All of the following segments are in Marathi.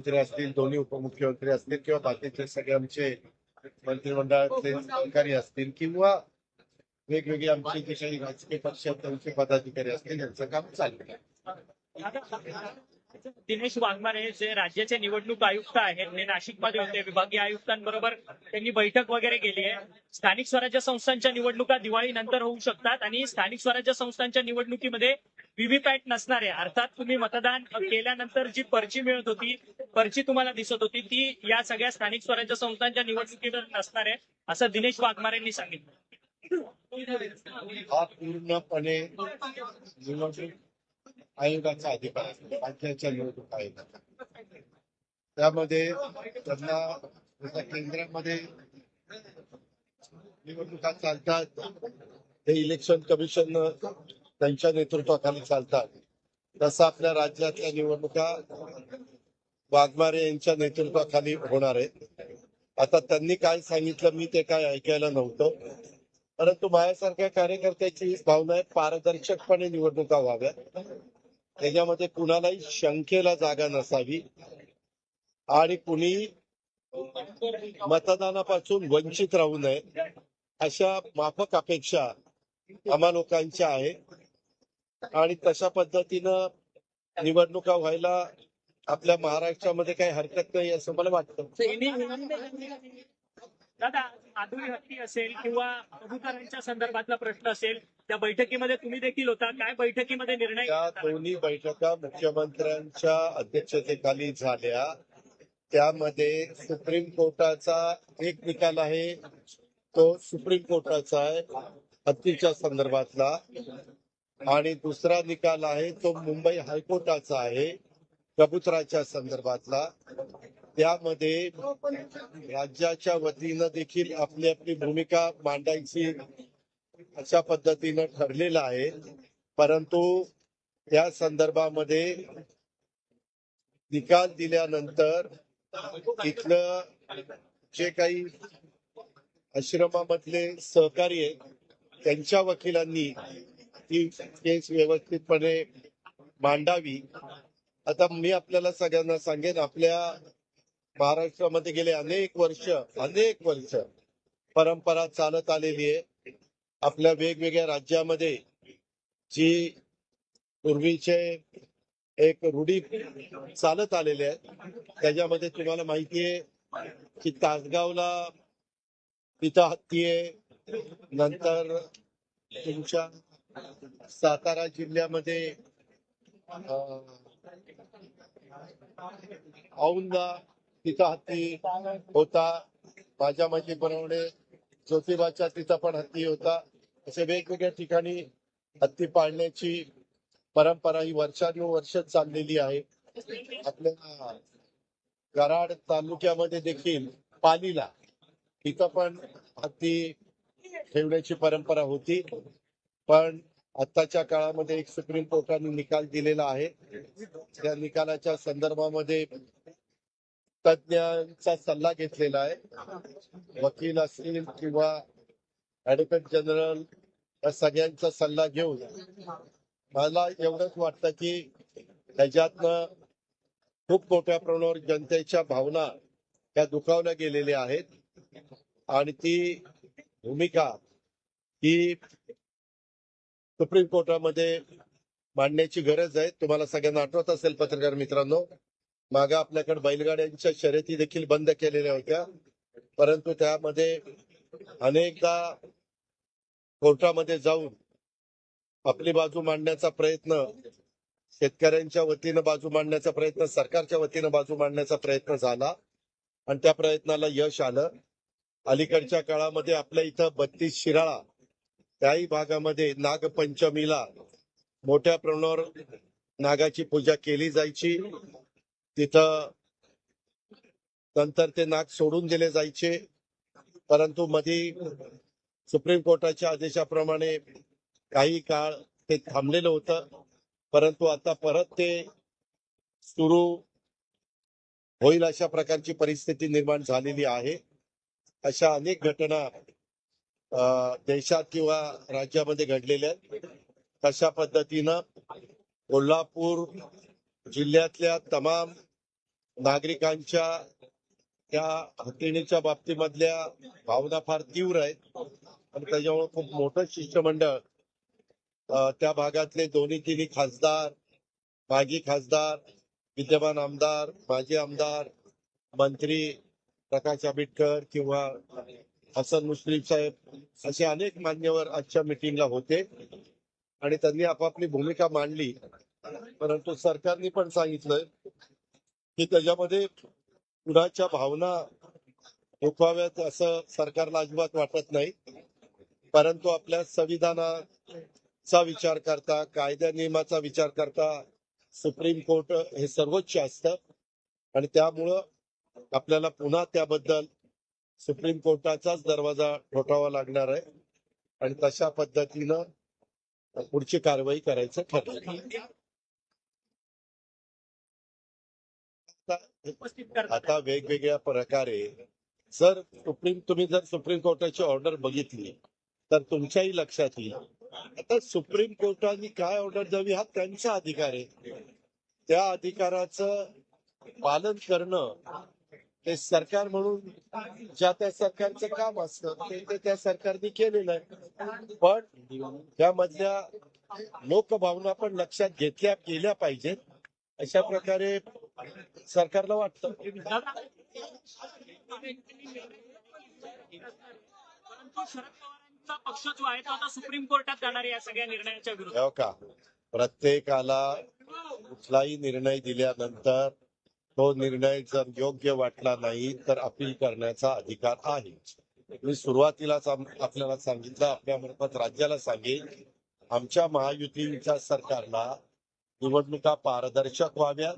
मंत्री असतील दोन्ही उपमुख्यमंत्री असतील किंवा बाकीचे सगळे आमचे मंत्रिमंडळातले अधिकारी असतील किंवा वेगवेगळे आमचे जे काही राजकीय पक्ष त्यांचे पदाधिकारी असतील यांचं काम चालू आहे. दिनेश वाघमारे जे राज्याचे निवडणूक आयुक्त आहेत ते नाशिकमध्ये होते विभागीय आयुक्तांबरोबर त्यांनी बैठक वगैरे केली आहे. स्थानिक स्वराज्य संस्थांच्या निवडणुका दिवाळी नंतर होऊ शकतात आणि स्थानिक स्वराज्य संस्थांच्या निवडणुकीमध्ये व्हीव्हीपॅट नसणारे अर्थात तुम्ही मतदान केल्यानंतर जी पर्ची मिळत होती पर्ची तुम्हाला दिसत होती ती या सगळ्या स्थानिक स्वराज्य संस्थांच्या निवडणुकीवर नसणार आहे असं दिनेश वाघमारेंनी सांगितलं. हा पूर्णपणे निवडणूक आयोगाचा अधिकार राज्याच्या निवडणूक आयोगाचा. त्यामध्ये त्यांना केंद्रामध्ये निवडणुका चालतात हे इलेक्शन कमिशन त्यांच्या नेतृत्वाखाली चालतात. तसं आपल्या राज्यातल्या निवडणुका वाघमारे यांच्या नेतृत्वाखाली होणार आहेत. आता त्यांनी काय सांगितलं मी ते काय ऐकायला नव्हतं. परंतु माझ्यासारख्या कार्यकर्त्याची भावना आहे पारदर्शकपणे निवडणुका व्हाव्यात. त्याच्यामध्ये कुणालाही शंकेला जागा नसावी. आणि कुणी मतदानापासून वंचित राहू नये अशा माफक अपेक्षा आम्हा लोकांच्या आहेत आणि तशा पद्धतीनं निवडणुका व्हायला आपल्या महाराष्ट्रामध्ये काही हरकत नाही असं मला वाटतं. दादा आधुनिक हत्ती असेल किंवा कबुतरांच्या संदर्भातला प्रश्न असेल त्या बैठकीमध्ये तुम्ही देखील होता. काय बैठकीमध्ये निर्णय त्या दोन्ही बैठका मुख्यमंत्र्यांच्या अध्यक्षतेखाली झाल्या. त्यामध्ये सुप्रीम कोर्टाचा एक निकाल आहे. तो सुप्रीम कोर्टाचा आहे हत्तीच्या संदर्भातला. आणि दुसरा निकाल आहे तो मुंबई हायकोर्टाचा आहे कबुतराच्या संदर्भातला. त्यामध्ये राज्याच्या वतीनं देखील आपली आपली भूमिका मांडायची अशा पद्धतीनं ठरलेलं आहे. परंतु त्या संदर्भामध्ये निकाल दिल्यानंतर तिथलं जे काही आश्रमामधले सहकारी आहेत त्यांच्या वकिलांनी ती केस व्यवस्थितपणे मांडावी. आता मी आपल्याला सगळ्यांना सांगेन आपल्या महाराष्ट्रामध्ये गेले अनेक वर्ष अनेक वर्ष परंपरा चालत आलेली आहे. आपल्या वेगवेगळ्या राज्यामध्ये जी पूर्वीचे एक रूढी चालत आलेले आहेत त्याच्यामध्ये तुम्हाला माहिती आहे की तासगावला तिथं हत्ती आहे. नंतर तुमच्या सातारा जिल्ह्यामध्ये अं, तिचा हत्ती होता. माझ्या माहितीप्रमाणे ज्योतिबाच्या तिचा पण हत्ती होता. असे वेगवेगळ्या ठिकाणी हत्ती पाळण्याची परंपरा ही वर्षानुवर्ष चाललेली आहे. आपल्या कराड तालुक्यामध्ये देखील पालीला तिथं पण हत्ती ठेवण्याची परंपरा होती. पण आताच्या काळामध्ये एक सुप्रीम कोर्टाने निकाल दिलेला आहे. त्या निकालाच्या संदर्भामध्ये तज्ञांचा सल्ला घेतलेला आहे. वकील असतील किंवा ऍडव्होकेट जनरल या सगळ्यांचा सल्ला घेऊन मला एवढंच वाटतं की त्याच्यातनं खूप मोठ्या प्रमाणावर जनतेच्या भावना त्या दुखावल्या गेलेल्या आहेत. आणि ती भूमिका ही सुप्रीम कोर्टामध्ये मांडण्याची गरज आहे. तुम्हाला सगळ्यांना आठवत असेल पत्रकार मित्रांनो मागे आपल्याकडे बैलगाड्यांच्या शर्यती देखील बंद केलेल्या होत्या. परंतु त्यामध्ये अनेकदा कोर्टामध्ये जाऊन आपली बाजू मांडण्याचा प्रयत्न शेतकऱ्यांच्या वतीनं बाजू मांडण्याचा प्रयत्न सरकारच्या वतीनं बाजू मांडण्याचा प्रयत्न झाला आणि त्या प्रयत्नाला यश आलं. अलीकडच्या काळामध्ये आपल्या इथं बत्तीस शिराळा त्याही भागामध्ये नागपंचमीला मोठ्या प्रमाणावर नागाची पूजा केली जायची. तिथं नंतर ते नाक सोडून दिले जायचे. परंतु मधी सुप्रीम कोर्टाच्या आदेशाप्रमाणे काही काळ ते थांबलेलं होतं. परंतु आता परत ते सुरू होईल अशा प्रकारची परिस्थिती निर्माण झालेली आहे. अशा अनेक घटना अं, देशात किंवा राज्यामध्ये घडलेल्या आहेत. तशा पद्धतीनं कोल्हापूर जिल्ह्यातल्या तमाम नागरिकांच्या त्या हत्तीणीच्या बाबतीमधल्या भावना फार तीव्र आहेत. आणि त्याच्यामुळे खूप मोठं शिष्टमंडळ त्या भागातले दोन्ही तिन्ही खासदार माजी खासदार विद्यमान आमदार माजी आमदार मंत्री प्रकाश आंबेडकर किंवा हसन मुश्रीफ साहेब असे अनेक मान्यवर आजच्या मिटिंगला होते. आणि त्यांनी आपापली भूमिका मांडली. परंतु सरकारने पण सांगितलं की त्याच्यामध्ये कुणाच्या भावना दुखवाव्यात असं सरकारला अजिबात वाटत नाही. परंतु आपल्या संविधानाचा विचार करता कायदा नियमाचा विचार करता सुप्रीम कोर्ट हे सर्वोच्च असतं. आणि त्यामुळं आपल्याला पुन्हा त्याबद्दल सुप्रीम कोर्टाचाच दरवाजा ठोठावा लागणार आहे. आणि तशा पद्धतीनं पुढची कारवाई करायचं ठरलं. आता- आता वेगवेगळ्या प्रकारे जर सुप्रीम तुम्ही जर सुप्रीम कोर्टाची ऑर्डर बघितली तर तुमच्याही लक्षात येईल. आता सुप्रीम कोर्टाने काय ऑर्डर द्यावी हा त्यांचा अधिकार आहे. त्या अधिकाराचं पालन करणं ते सरकार म्हणून ज्या त्या सरकारचं काम असतं ते ते त्या सरकारने केलेलं आहे. पण त्यामधल्या लोकभावना पण लक्षात घेतल्या गेल्या पाहिजेत. अशा प्रकारे सरकारला वाटतं. पक्ष जो आहे तो आता सुप्रीम कोर्टात जाणार या सगळ्या निर्णयाच्या विरोधात हो का? प्रत्येकाला कुठलाही निर्णय दिल्यानंतर तो निर्णय जर योग्य वाटला नाही तर अपील करण्याचा अधिकार आहे. मी सुरुवातीलाच आम- आपल्याला सांगितलं आपल्या मार्फत राज्याला सांगेन आमच्या महायुतीच्या सरकारला निवडणुका पारदर्शक व्हाव्यात.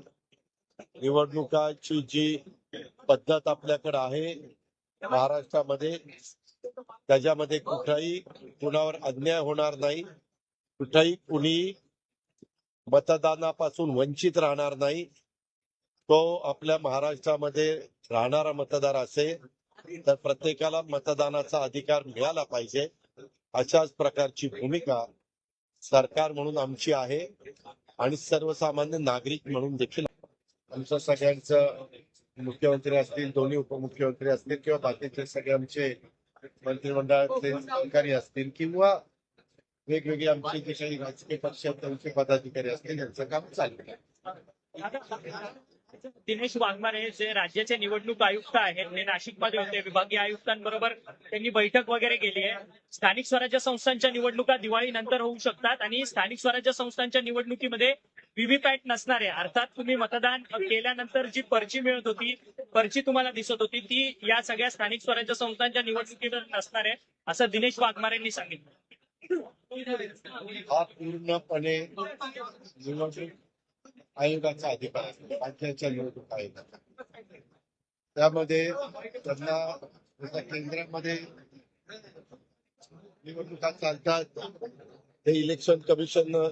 निवडणुकाची जी पद्धत आपल्याकडे आहे महाराष्ट्रामध्ये त्याच्यामध्ये कुठलाही कुणावर अन्याय होणार नाही. कुठेही कुणी मतदानापासून वंचित राहणार नाही. तो आपल्या महाराष्ट्रामध्ये राहणारा मतदार असेल तर प्रत्येकाला मतदानाचा अधिकार मिळाला पाहिजे. अशाच प्रकारची भूमिका सरकार म्हणून आमची आहे आणि सर्वसामान्य नागरिक म्हणून देखील आमचं सगळ्यांचं मुख्यमंत्री असतील दोन्ही उपमुख्यमंत्री असतील किंवा बाकीचे सगळे आमचे मंत्रिमंडळातले अधिकारी असतील किंवा वेगवेगळे आमचे जे काही राजकीय पक्ष आहेत त्यांचे पदाधिकारी असतील यांचं काम चाललं दिनेश वाघमारे जे राज्याचे निवडणूक आयुक्त आहेत ते नाशिकमध्ये होते विभागीय आयुक्तांबरोबर त्यांनी बैठक वगैरे केली आहे. स्थानिक स्वराज्य संस्थांच्या निवडणुका दिवाळीनंतर होऊ शकतात आणि स्थानिक स्वराज्य संस्थांच्या निवडणुकीमध्ये व्हीव्हीपॅट नसणारे अर्थात तुम्ही मतदान केल्यानंतर जी पर्ची मिळत होती पर्ची तुम्हाला दिसत होती ती या सगळ्या स्थानिक स्वराज्य संस्थांच्या निवडणुकीवर नसणार आहे असं दिनेश वाघमारेंनी सांगितलं. हा पूर्णपणे निवडणूक आयोगाचा अधिकार राज्याच्या निवडणूक आयोगाचा. त्यामध्ये त्यांना केंद्रामध्ये निवडणुका चालतात हे इलेक्शन कमिशन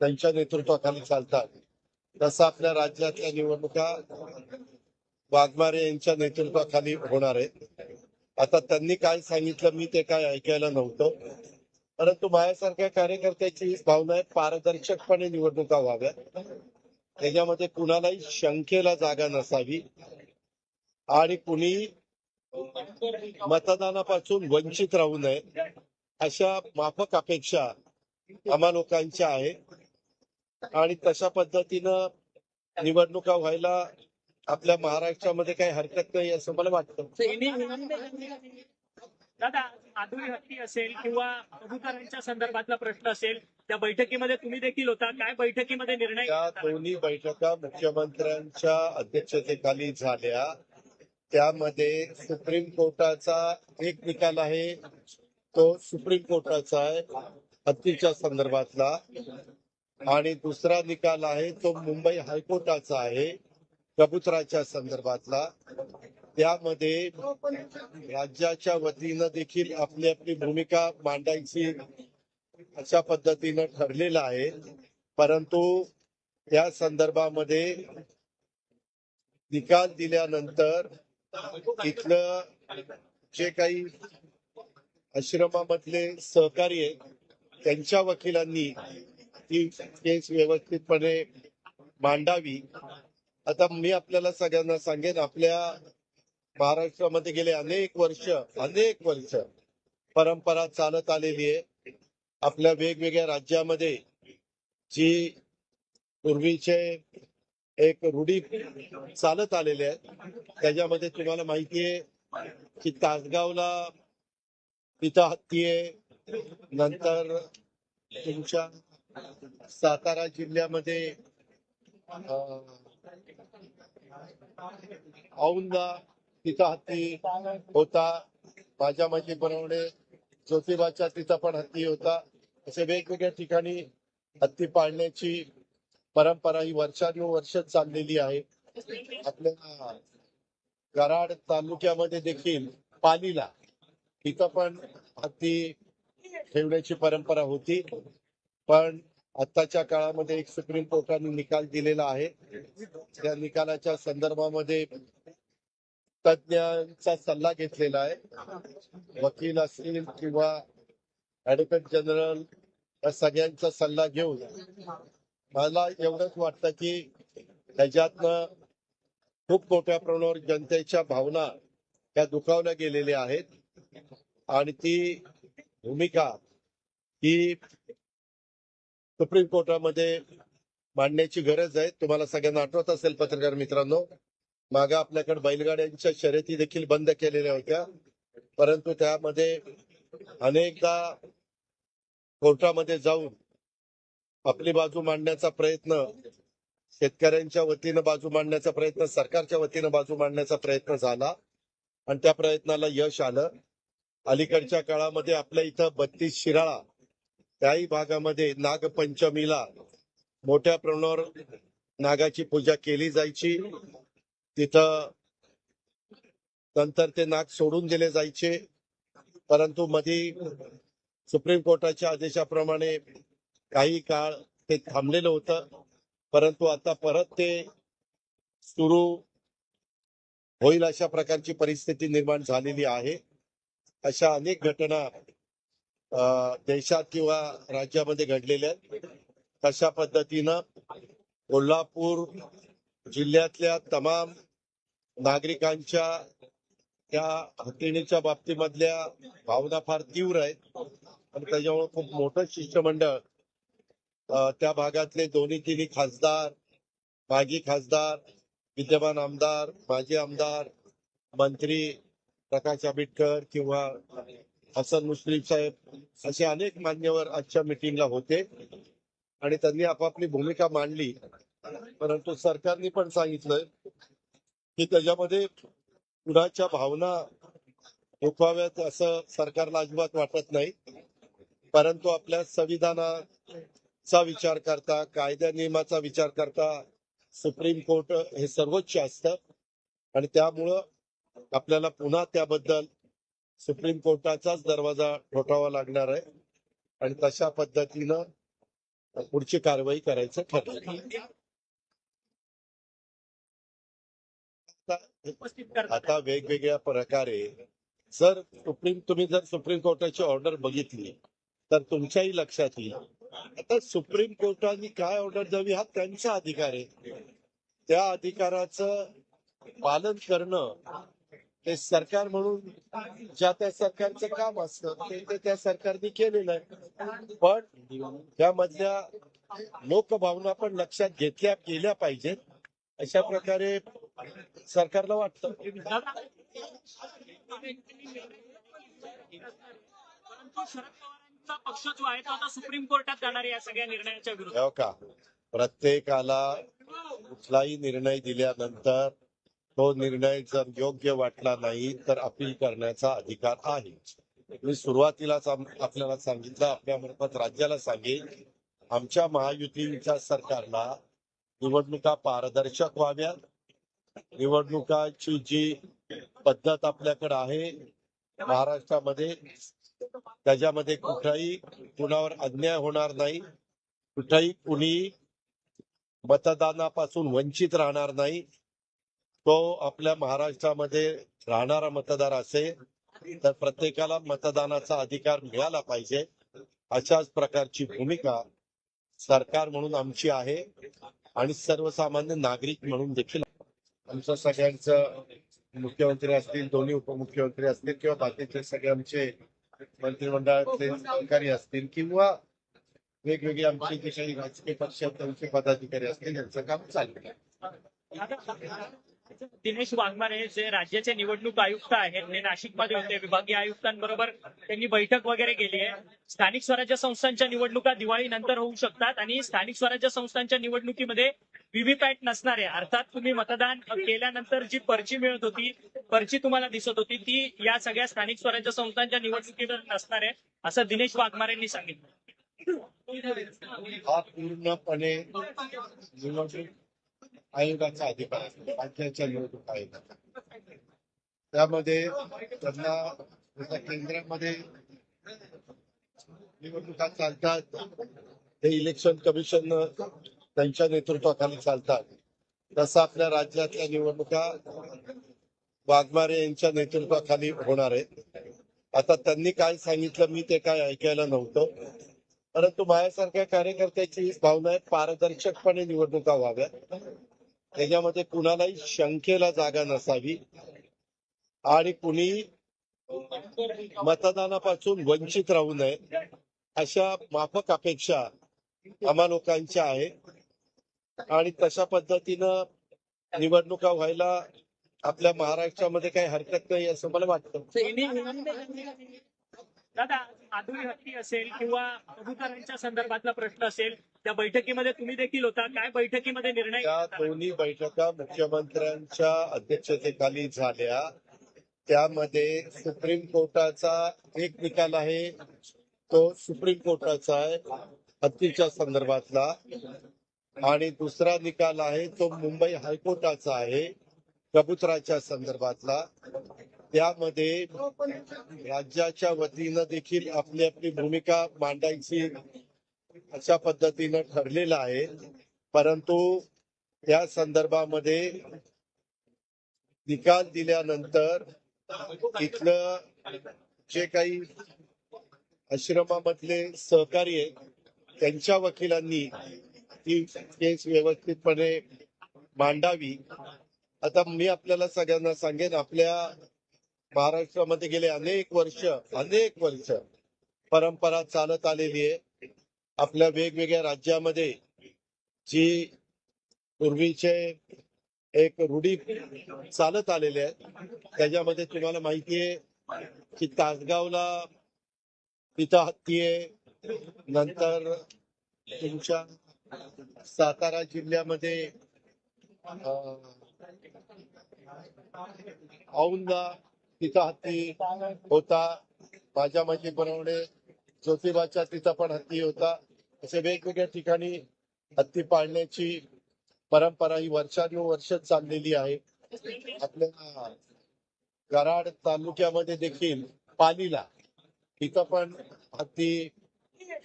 त्यांच्या नेतृत्वाखाली चालतात. तसं आपल्या राज्यातल्या निवडणुका वाघमारे यांच्या नेतृत्वाखाली होणार आहेत. आता त्यांनी काय सांगितलं मी ते काय ऐकायला नव्हतं. परंतु माझ्यासारख्या कार्यकर्त्याची भावना आहे पारदर्शकपणे निवडणुका व्हाव्यात. त्याच्यामध्ये कुणालाही शंकेला जागा नसावी आणि कुणी मतदानापासून वंचित राहू नये अशा माफक अपेक्षा आम्हा लोकांच्या आहेत. आणि तशा पद्धतीनं निवडणुका व्हायला आपल्या महाराष्ट्रामध्ये काही हरकत नाही असं मला वाटतं. दादा आधुरी हत्ती असेल किंवा कबुतरांच्या संदर्भातला प्रश्न असेल त्या बैठकीमध्ये तुम्ही देखील होता. काय बैठकीमध्ये निर्णय त्या? दोन्ही बैठका मुख्यमंत्र्यांच्या अध्यक्षतेखाली झाल्या. त्यामध्ये सुप्रीम कोर्टाचा एक निकाल आहे. तो सुप्रीम कोर्टाचा आहे हत्तीच्या संदर्भातला. आणि दुसरा निकाल आहे तो मुंबई हायकोर्टाचा आहे कबुतराच्या संदर्भातला. त्यामध्ये राज्याच्या वतीनं देखील आपली आपली भूमिका मांडायची अशा पद्धतीनं ठरलेलं आहे. परंतु त्या संदर्भामध्ये निकाल दिल्यानंतर इथलं जे काही आश्रमामधले सहकारी आहेत त्यांच्या वकिलांनी ती केस व्यवस्थितपणे मांडावी. आता मी आपल्याला सगळ्यांना सांगेन आपल्या महाराष्ट्रामध्ये गेले अनेक वर्ष अनेक वर्ष परंपरा चालत आलेली आहे. आपल्या वेगवेगळ्या राज्यामध्ये जी पूर्वीचे एक रूढी चालत आलेले आहेत त्याच्यामध्ये तुम्हाला माहिती आहे की तासगावला पिता हत्ती आहे. नंतर तुमच्या सातारा जिल्ह्यामध्ये अं, तिचा हत्ती होता. माझ्या माहितीप्रमाणे ज्योतिबाच्या तिचा पण हत्ती होता. असे वेगवेगळ्या ठिकाणी हत्ती पाळण्याची परंपरा ही वर्षानुवर्ष चाललेली आहे. आपल्या कराड तालुक्यामध्ये देखील पालीला तिथं पण हत्ती ठेवण्याची परंपरा होती. पण आताच्या काळामध्ये एक सुप्रीम कोर्टाने निकाल दिलेला आहे. त्या निकालाच्या संदर्भामध्ये तज्ञांचा सल्ला घेतलेला आहे. वकील असतील किंवा ऍडव्होकेट जनरल या सगळ्यांचा सल्ला घेऊन मला एवढंच वाटतं की त्याच्यातनं खूप मोठ्या प्रमाणावर जनतेच्या भावना त्या दुखावल्या गेलेल्या आहेत. आणि ती भूमिका ही सुप्रीम कोर्टामध्ये मांडण्याची गरज आहे. तुम्हाला सगळ्यांना आठवत असेल पत्रकार मित्रांनो मागे आपल्याकडे बैलगाड्यांच्या शर्यती देखील बंद केलेल्या होत्या. परंतु त्यामध्ये अनेकदा कोर्टामध्ये जाऊन आपली बाजू मांडण्याचा प्रयत्न शेतकऱ्यांच्या वतीनं बाजू मांडण्याचा प्रयत्न सरकारच्या वतीनं बाजू मांडण्याचा प्रयत्न झाला. आणि त्या प्रयत्नाला यश आलं. अलीकडच्या काळामध्ये आपल्या इथं बत्तीस शिराळा त्याही भागामध्ये नागपंचमीला मोठ्या प्रमाणावर नागाची पूजा केली जायची. तिथं नंतर ते नाक सोडून दिले जायचे. परंतु मधी सुप्रीम कोर्टाच्या आदेशाप्रमाणे काही काळ ते थांबलेलं होतं. परंतु आता परत ते सुरू होईल अशा प्रकारची परिस्थिती निर्माण झालेली आहे. अशा अनेक घटना देशात किंवा राज्यामध्ये घडलेल्या आहेत. तशा पद्धतीनं कोल्हापूर जिल्ह्यातल्या तमाम नागरिकांच्या त्या हत्तीणीच्या बाबतीमधल्या भावना फार तीव्र आहेत. आणि त्याच्यामुळे खूप मोठं शिष्टमंडळ त्या भागातले दोन्ही तिन्ही खासदार माजी खासदार विद्यमान आमदार माजी आमदार मंत्री प्रकाश आंबेडकर किंवा हसन मुश्रीफ साहेब असे अनेक मान्यवर आजच्या मिटिंगला होते. आणि त्यांनी आपापली भूमिका मांडली. परंतु सरकारने पण सांगितलंय की त्याच्यामध्ये कुणाच्या भावना दुखाव्यात असं सरकारला अजिबात वाटत नाही. परंतु आपल्या संविधानाचा विचार करता कायदा नियमाचा विचार करता सुप्रीम कोर्ट हे सर्वोच्च असतं. आणि त्यामुळं आपल्याला पुन्हा त्याबद्दल सुप्रीम कोर्टाचाच दरवाजा ठोठावा लागणार आहे. आणि तशा पद्धतीनं पुढची कारवाई करायचं ठरलं आता- वेगवेगळ्या प्रकारे जर सुप्रीम तुम्ही जर सुप्रीम कोर्टाची ऑर्डर बघितली तर तुमच्याही लक्षात येईल आता सुप्रीम कोर्टाने काय ऑर्डर द्यावी हा त्यांचा अधिकार आहे. त्या अधिकाराचं पालन करणं ते सरकार म्हणून ज्या त्या सरकारचं काम असतं ते ते त्या सरकारने केलेलं आहे. पण त्यामधल्या लोकभावना पण लक्षात घेतल्या गेल्या पाहिजेत. अशा प्रकारे सरकारला वाटतं. पक्ष जो आहे तो आता सुप्रीम कोर्टात जाणार या सगळ्या निर्णयाच्या विरोधात हो का? प्रत्येकाला कुठलाही निर्णय दिल्यानंतर तो निर्णय जर योग्य वाटला नाही तर अपील करण्याचा अधिकार आहे. मी सुरुवातीलाच आम- आपल्याला सांगितलं आपल्या मार्फत राज्याला सांगेन आमच्या महायुतीच्या सरकारला निवडणुका पारदर्शक व्हाव्यात. निवडणुकाची जी पद्धत आपल्याकडे आहे महाराष्ट्रामध्ये त्याच्यामध्ये कुठलाही कुणावर अन्याय होणार नाही. कुठेही कुणी मतदानापासून वंचित राहणार नाही. तो आपल्या महाराष्ट्रामध्ये राहणारा मतदार असेल तर प्रत्येकाला मतदानाचा अधिकार मिळाला पाहिजे. अशाच प्रकारची भूमिका सरकार म्हणून आमची आहे आणि सर्वसामान्य नागरिक म्हणून देखील आमचं सगळ्यांचं मुख्यमंत्री असतील दोन्ही उपमुख्यमंत्री असतील किंवा बाकीचे सगळे आमचे मंत्रिमंडळातले सहकारी असतील किंवा वेगवेगळे आमचे जे काही राजकीय पक्षात त्यांचे पदाधिकारी असतील यांचं काम चालू आहे. दिनेश वाघमारे जे राज्याचे निवडणूक आयुक्त आहेत ते नाशिकमध्ये होते विभागीय आयुक्तांबरोबर त्यांनी बैठक वगैरे केली आहे. स्थानिक स्वराज्य संस्थांच्या निवडणुका दिवाळी नंतर होऊ शकतात आणि स्थानिक स्वराज्य संस्थांच्या निवडणुकीमध्ये व्हीव्हीपॅट नसणारे अर्थात तुम्ही मतदान केल्यानंतर जी पर्ची मिळत होती पर्ची तुम्हाला दिसत होती ती या सगळ्या स्थानिक स्वराज्य संस्थांच्या निवडणुकीवर नसणार आहे असं दिनेश वाघमारेंनी सांगितलं. हा पूर्णपणे निवडणूक आयोगाचा अधिकार राज्याच्या निवडणूक आयोगाचा त्यामध्ये त्यांना केंद्रामध्ये निवडणुका चालतात. हे इलेक्शन कमिशन त्यांच्या नेतृत्वाखाली चालतात. तसं आपल्या राज्यातल्या निवडणुका वाघमारे यांच्या नेतृत्वाखाली होणार आहेत. आता त्यांनी काय सांगितलं मी ते काय ऐकायला नव्हतं. परंतु माझ्यासारख्या कार्यकर्त्याची हीच भावना आहे पारदर्शकपणे निवडणुका व्हाव्यात. त्याच्यामध्ये कुणालाही शंकेला जागा नसावी. आणि कुणी मतदानापासून वंचित राहू नये अशा माफक अपेक्षा आम्हा लोकांच्या आहेत आणि तशा पद्धतीनं निवडणुका व्हायला आपल्या महाराष्ट्रामध्ये काही हरकत नाही असं मला वाटतं. दादा माधुरी हत्ती असेल किंवा कबुतरांच्या संदर्भातला प्रश्न असेल त्या बैठकीमध्ये तुम्ही देखील होता. काय बैठकीमध्ये निर्णय त्या? दोन्ही बैठका मुख्यमंत्र्यांच्या अध्यक्षतेखाली झाल्या. त्यामध्ये सुप्रीम कोर्टाचा एक निकाल आहे. तो सुप्रीम कोर्टाचा आहे हत्तीच्या संदर्भातला. आणि दुसरा निकाल आहे तो मुंबई हायकोर्टाचा आहे कबुतराच्या संदर्भातला. त्यामध्ये राज्याच्या वतीनं देखील आपली आपली भूमिका मांडायची अशा पद्धतीनं ठरलेलं आहे. परंतु त्या संदर्भामध्ये निकाल दिल्यानंतर तिथलं जे काही आश्रमामधले सहकारी आहेत त्यांच्या वकिलांनी ती केस व्यवस्थितपणे मांडावी. आता मी आपल्याला सगळ्यांना सांगेन आपल्या महाराष्ट्रामध्ये गेले अनेक वर्ष अनेक वर्ष परंपरा चालत आलेली आहे. आपल्या वेगवेगळ्या राज्यामध्ये जी पूर्वीचे एक रूढी चालत आलेले आहेत त्याच्यामध्ये तुम्हाला माहिती आहे की तासगावला तिथं हत्ती आहे. नंतर तुमच्या सातारा जिल्ह्यामध्ये औंदा तिचा हत्ती होता. माझ्या माहितीप्रमाणे ज्योतिबाच्या तिचा पण हत्ती होता. असे वेगवेगळ्या ठिकाणी हत्ती पाळण्याची परंपरा ही वर्षानुवर्ष चाललेली आहे. आपल्या कराड तालुक्यामध्ये देखील पालीला तिथं पण हत्ती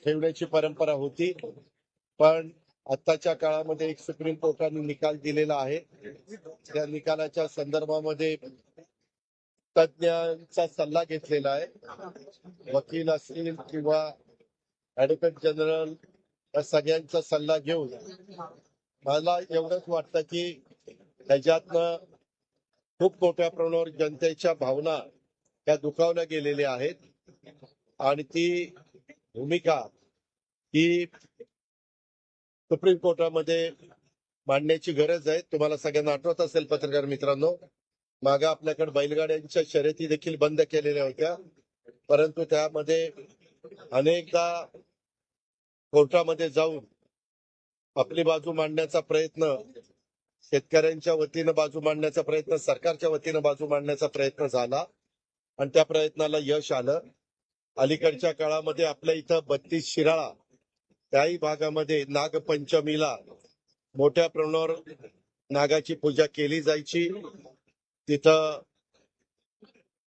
ठेवण्याची परंपरा होती. पण आताच्या काळामध्ये एक सुप्रीम कोर्टाने निकाल दिलेला आहे. त्या निकालाच्या संदर्भामध्ये तज्ञांचा सल्ला घेतलेला आहे. वकील असतील किंवा ऍडव्होकेट जनरल या सगळ्यांचा सल्ला घेऊन मला एवढंच वाटतं की त्याच्यातनं खूप मोठ्या प्रमाणावर जनतेच्या भावना त्या दुखावल्या गेलेल्या आहेत. आणि ती भूमिका ही सुप्रीम कोर्टामध्ये मांडण्याची गरज आहे. तुम्हाला सगळ्यांना आठवत असेल पत्रकार मित्रांनो मागे आपल्याकडे बैलगाड्यांच्या शर्यती देखील बंद केलेल्या होत्या. परंतु त्यामध्ये अनेकदा कोर्टामध्ये जाऊन आपली बाजू मांडण्याचा प्रयत्न शेतकऱ्यांच्या वतीनं बाजू मांडण्याचा प्रयत्न सरकारच्या वतीनं बाजू मांडण्याचा प्रयत्न झाला. आणि त्या प्रयत्नाला यश आलं. अलीकडच्या काळामध्ये आपल्या इथं बत्तीस शिराळा त्याही भागामध्ये नागपंचमीला मोठ्या प्रमाणावर नागाची पूजा केली जायची. तिथं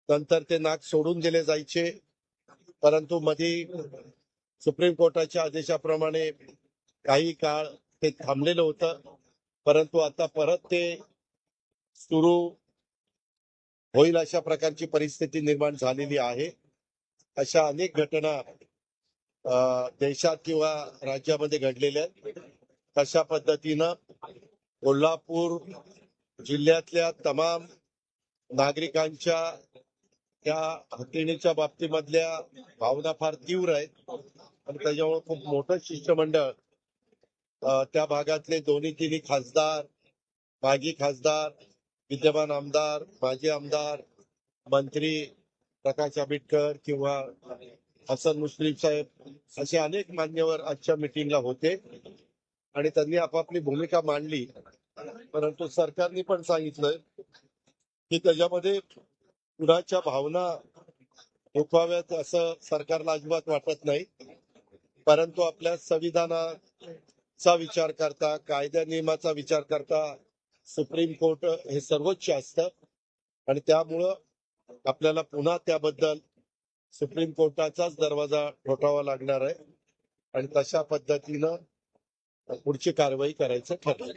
नंतर ते नाक सोडून दिले जायचे. परंतु मधी सुप्रीम कोर्टाच्या आदेशाप्रमाणे काही काळ ते थांबलेलं होतं. परंतु आता परत ते सुरू होईल अशा प्रकारची परिस्थिती निर्माण झालेली आहे. अशा अनेक घटना अं, देशात किंवा राज्यामध्ये घडलेल्या आहेत. तशा पद्धतीनं कोल्हापूर जिल्ह्यातल्या तमाम नागरिकांच्या त्या हत्येच्या बाबतीमधल्या भावना फार तीव्र आहेत. आणि त्याच्यामुळे खूप मोठं शिष्टमंडळ त्या भागातले दोन्ही तिन्ही खासदार माजी खासदार विद्यमान आमदार माजी आमदार मंत्री प्रकाश आंबेडकर किंवा हसन मुश्रीफ साहेब असे अनेक मान्यवर आजच्या मिटिंगला होते. आणि त्यांनी आपापली भूमिका मांडली. परंतु सरकारने पण सांगितलंय की त्याच्यामध्ये कुणाच्या भावना दुखवाव्यात असं सरकारला अजिबात वाटत नाही. परंतु आपल्या संविधानाचा विचार करता कायदा नियमाचा विचार करता सुप्रीम कोर्ट हे सर्वोच्च असतं. आणि त्यामुळं आपल्याला पुन्हा त्याबद्दल सुप्रीम कोर्टाचाच दरवाजा ठोठावा लागणार आहे. आणि तशा पद्धतीनं पुढची कारवाई करायचं ठरलं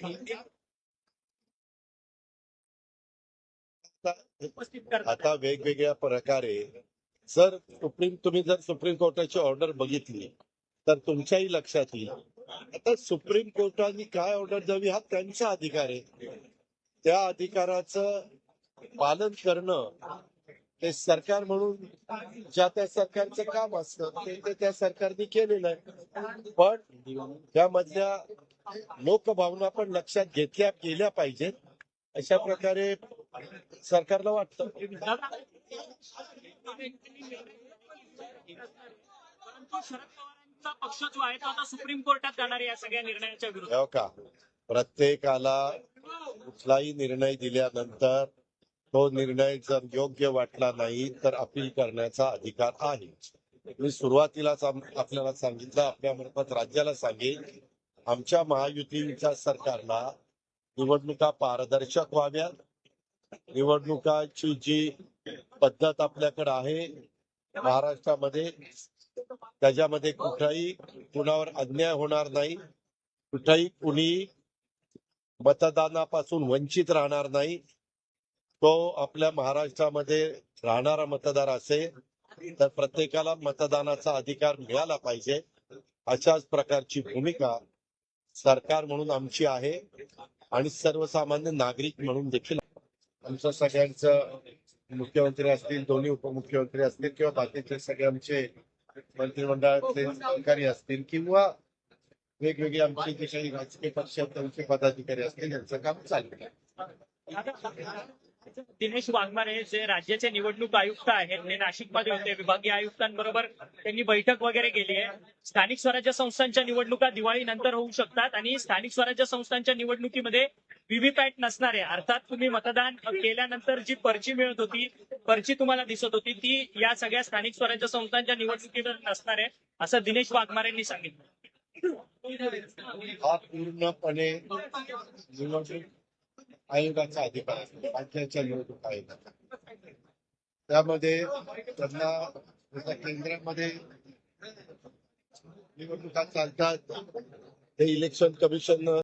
आता- वेगवेगळ्या प्रकारे जर सुप्रीम तुम्ही जर सुप्रीम कोर्टाची ऑर्डर बघितली तर तुमच्याही लक्षात येईल. आता सुप्रीम कोर्टाने काय ऑर्डर द्यावी हा त्यांचा अधिकार आहे. त्या अधिकाराचं पालन करणं ते सरकार म्हणून ज्या त्या सरकारचं काम असतं ते ते त्या सरकारने केलेलं आहे. पण त्यामधल्या लोकभावना पण लक्षात घेतल्या गेल्या पाहिजेत. अशा प्रकारे सरकारला वाटतं. पक्ष जो आहे तो आता सुप्रीम कोर्टात जाणार या सगळ्या निर्णयाच्या विरोधात हो का? प्रत्येकाला कुठलाही निर्णय दिल्यानंतर तो निर्णय जर योग्य वाटला नाही तर अपील करण्याचा अधिकार आहे. मी सुरुवातीलाच आम- आपल्याला सांगितलं आपल्यामार्फत राज्याला सांगेन आमच्या महायुतीच्या सरकारला निवडणुका पारदर्शक व्हाव्यात निवडणुकाची जी पद्धत आपल्याकडे आहे महाराष्ट्रामध्ये त्याच्यामध्ये कुठलाही कुणावर अन्याय होणार नाही. कुठेही कुणी मतदानापासून वंचित राहणार नाही. तो आपल्या महाराष्ट्रामध्ये राहणारा मतदार असेल तर प्रत्येकाला मतदानाचा अधिकार मिळाला पाहिजे. अशाच प्रकारची भूमिका सरकार म्हणून आमची आहे आणि सर्वसामान्य नागरिक म्हणून देखील आमचं सगळ्यांचं मुख्यमंत्री असतील दोन्ही उपमुख्यमंत्री असतील किंवा बाकीचे सगळे आमचे मंत्रिमंडळातले अधिकारी असतील किंवा वेगवेगळे आमचे जे काही राजकीय पक्ष त्यांचे पदाधिकारी असतील यांचं काम चालू आहे दिनेश वाघमारे जे राज्याचे निवडणूक आयुक्त आहेत ते नाशिकमध्ये होते. विभागीय आयुक्तांबरोबर त्यांनी बैठक वगैरे केली आहे. स्थानिक स्वराज्य संस्थांच्या निवडणुका दिवाळी नंतर होऊ शकतात आणि स्थानिक स्वराज्य संस्थांच्या निवडणुकीमध्ये व्हीव्हीपॅट नसणारे. अर्थात तुम्ही मतदान केल्यानंतर जी पर्ची मिळत होती पर्ची तुम्हाला दिसत होती ती या सगळ्या स्थानिक स्वराज्य संस्थांच्या निवडणुकीवर नसणार आहे असं दिनेश वाघमारेंनी सांगितलं. हा पूर्णपणे निवडणूक आयोगाचा अधिकार आहे राज्याच्या निवडणूक आयोगाचा. त्यामध्ये त्यांना केंद्रामध्ये निवडणुका चालतात. ते इलेक्शन कमिशन